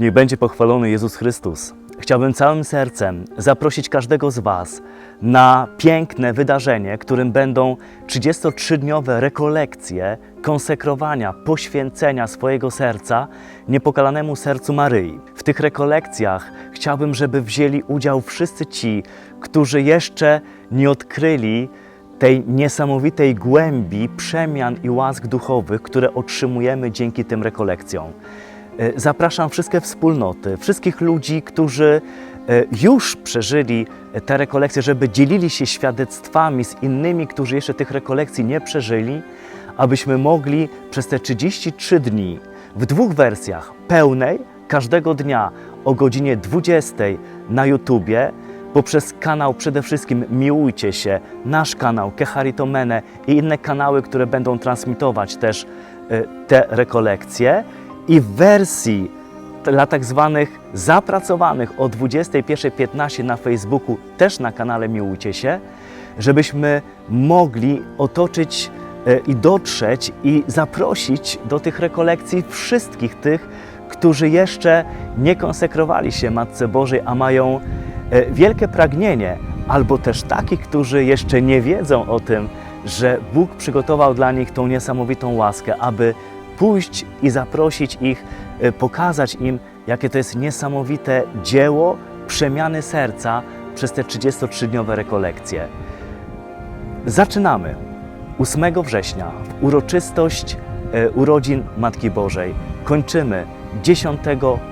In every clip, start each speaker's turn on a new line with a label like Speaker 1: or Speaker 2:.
Speaker 1: Niech będzie pochwalony Jezus Chrystus. Chciałbym całym sercem zaprosić każdego z Was na piękne wydarzenie, którym będą 33-dniowe rekolekcje konsekrowania, poświęcenia swojego serca niepokalanemu sercu Maryi. W tych rekolekcjach chciałbym, żeby wzięli udział wszyscy ci, którzy jeszcze nie odkryli tej niesamowitej głębi przemian i łask duchowych, które otrzymujemy dzięki tym rekolekcjom. E, Zapraszam wszystkie wspólnoty, wszystkich ludzi, którzy e, już przeżyli te rekolekcje, żeby dzielili się świadectwami z innymi, którzy jeszcze tych rekolekcji nie przeżyli, abyśmy mogli przez te 33 dni w dwóch wersjach pełnej każdego dnia o godzinie 20 na YouTubie poprzez kanał przede wszystkim Miłujcie się, nasz kanał Keharitomene i inne kanały, które będą transmitować też e, te rekolekcje i w wersji dla tak zwanych zapracowanych o 21.15 na Facebooku, też na kanale Miłujcie się, żebyśmy mogli otoczyć e, i dotrzeć i zaprosić do tych rekolekcji wszystkich tych, którzy jeszcze nie konsekrowali się Matce Bożej, a mają e, wielkie pragnienie, albo też takich, którzy jeszcze nie wiedzą o tym, że Bóg przygotował dla nich tą niesamowitą łaskę, aby pójść i zaprosić ich, e, pokazać im, jakie to jest niesamowite dzieło przemiany serca przez te 33-dniowe rekolekcje. Zaczynamy 8 września uroczystość e, urodzin Matki Bożej. Kończymy 10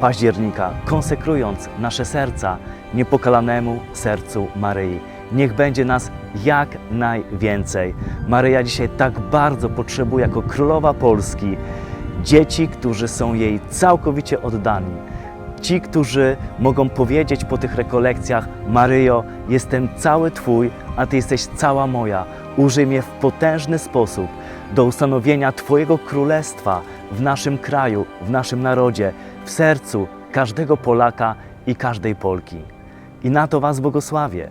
Speaker 1: października, konsekrując nasze serca niepokalanemu sercu Maryi. Niech będzie nas jak najwięcej. Maryja dzisiaj tak bardzo potrzebuje, jako królowa Polski, dzieci, którzy są jej całkowicie oddani. Ci, którzy mogą powiedzieć po tych rekolekcjach: Maryjo, jestem cały Twój, a Ty jesteś cała moja. Użyj mnie w potężny sposób do ustanowienia Twojego królestwa w naszym kraju, w naszym narodzie, w sercu każdego Polaka i każdej Polki. I na to Was błogosławię